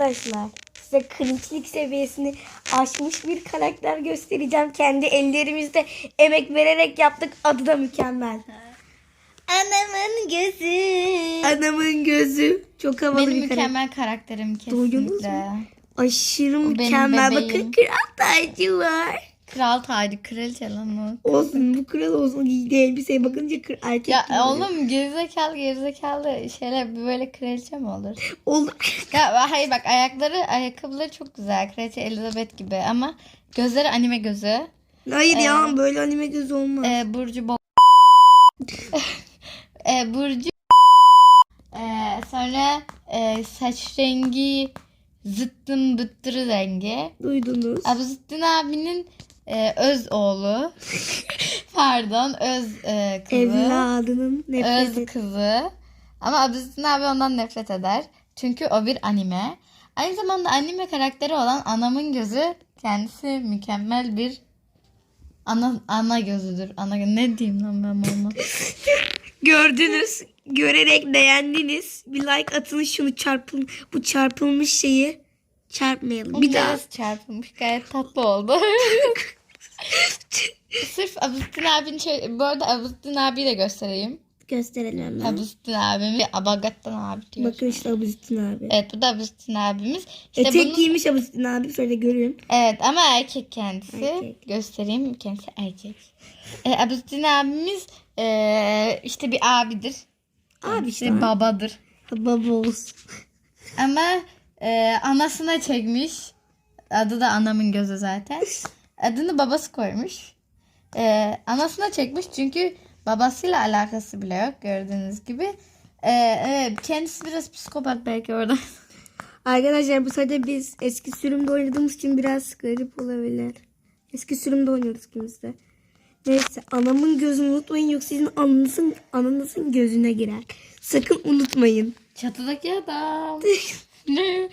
Arkadaşlar size cringe'lik seviyesini aşmış bir karakter göstereceğim. Kendi ellerimizde emek vererek yaptık. Adı da mükemmel. Anamın gözü. Anamın gözü. Çok havalı Benim bir karakter. mükemmel karakterim Duydunuz kesinlikle. Aşırı benim mükemmel. Bakın tacı var. Kral tacı, kraliçe lan o. Olsun bu kral olsun. Giydiği elbiseye bakınca kır, erkek Ya gibi. oğlum gerizekalı gerizekalı şeyler böyle kraliçe mi olur? Olur. Ya hayır bak ayakları ayakkabıları çok güzel. Kraliçe Elizabeth gibi ama gözleri anime gözü. Hayır ya böyle anime gözü olmaz. Ee, Burcu bo ee, Burcu ee, sonra ee, saç rengi zıttın bıttırı rengi. Duydunuz. Abuzittin abinin ee, öz oğlu. Pardon öz ee, kızı. Evladının nefret Öz et. kızı. Ama Abuzittin abi ondan nefret eder. Çünkü o bir anime. Aynı zamanda anime karakteri olan Anamın Gözü kendisi mükemmel bir ana ana gözüdür. Ana ne diyeyim lan ben buna? Gördünüz. Görerek beğendiniz. Bir like atın şunu çarpıl bu çarpılmış şeyi çarpmayalım. Bir daha. Çarpılmış gayet tatlı oldu. Sırf Abuzittin abinin şey, bu arada Abuzittin abiyi de göstereyim. gösterelim hemen. Abuzittin abim ve Abagattan abi diyor. Bakın işte Abuzittin abi. Evet bu da Abuzittin abimiz. İşte Etek bunun- giymiş Abuzittin abi. Şöyle görün. Evet ama erkek kendisi. Erkek. Göstereyim kendisi erkek. E, Abuzittin abimiz e, işte bir abidir. Abi İşte işte. babadır. Baba olsun. Ama e, anasına çekmiş. Adı da anamın gözü zaten. Adını babası koymuş. E, anasına çekmiş çünkü babasıyla alakası bile yok gördüğünüz gibi. E, evet, kendisi biraz psikopat belki orada. Arkadaşlar bu sırada biz eski sürümde oynadığımız için biraz garip olabilir. Eski sürümde oynuyoruz ikimiz de. Neyse anamın gözünü unutmayın yoksa sizin ananızın, ananızın gözüne girer. Sakın unutmayın. Çatıdaki adam. ne?